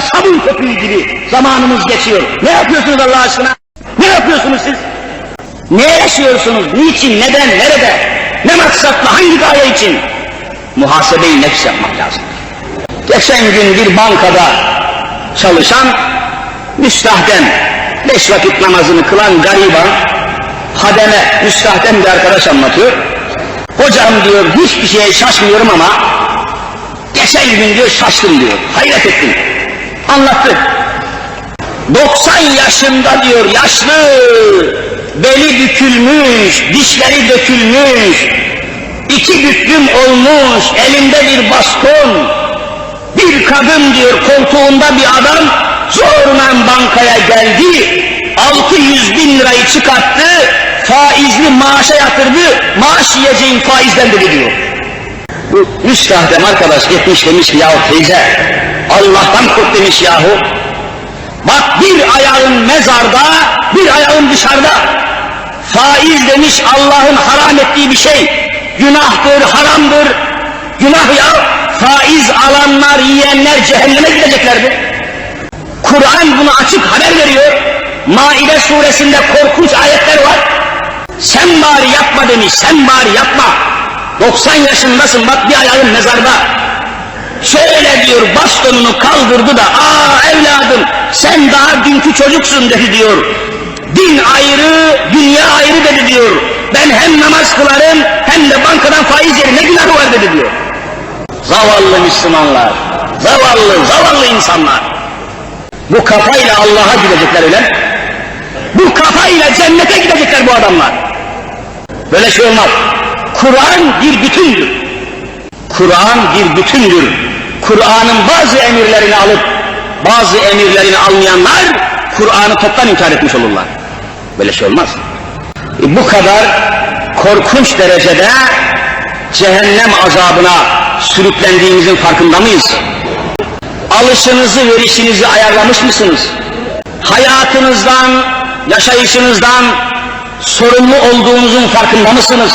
sabun köpüğü gibi zamanımız geçiyor. Ne yapıyorsunuz Allah aşkına? Ne yapıyorsunuz siz? Ne yaşıyorsunuz? Niçin? Neden? Nerede? Ne maksatla? Hangi gaye için? Muhasebe-i nefs yapmak lazım. Geçen gün bir bankada çalışan müstahdem, beş vakit namazını kılan gariban, hademe, müstahdem bir arkadaş anlatıyor. Hocam diyor hiçbir şeye şaşmıyorum ama geçen gün diyor şaştım diyor. Hayret ettim. Anlattı. 90 yaşında diyor yaşlı, beli bükülmüş, dişleri dökülmüş, iki büklüm olmuş, elinde bir baston, bir kadın diyor koltuğunda bir adam zorla bankaya geldi, 600 bin lirayı çıkarttı, faizli maaşa yatırdı, maaş yiyeceğin faizden dedi diyor. Bu müstahdem arkadaş gitmiş demiş ki yahu teyze, Allah'tan kork demiş yahu, Bak bir ayağın mezarda, bir ayağın dışarıda. Faiz demiş Allah'ın haram ettiği bir şey. Günahtır, haramdır. Günah ya. Faiz alanlar, yiyenler cehenneme gideceklerdir. Kur'an bunu açık haber veriyor. Maide suresinde korkunç ayetler var. Sen bari yapma demiş, sen bari yapma. 90 yaşındasın bak bir ayağın mezarda. Şöyle diyor bastonunu kaldırdı da aa evladım sen daha dünkü çocuksun dedi diyor. Din ayrı, dünya ayrı dedi diyor. Ben hem namaz kılarım hem de bankadan faiz yerim ne günahı var dedi diyor. Zavallı Müslümanlar, zavallı, zavallı insanlar. Bu kafayla Allah'a gidecekler öyle? Bu kafayla cennete gidecekler bu adamlar. Böyle şey olmaz. Kur'an bir bütündür. Kur'an bir bütündür. Kur'an'ın bazı emirlerini alıp bazı emirlerini almayanlar Kur'an'ı toptan inkar etmiş olurlar. Böyle şey olmaz. E, bu kadar korkunç derecede cehennem azabına sürüklendiğimizin farkında mıyız? Alışınızı verişinizi ayarlamış mısınız? Hayatınızdan, yaşayışınızdan sorumlu olduğunuzun farkında mısınız?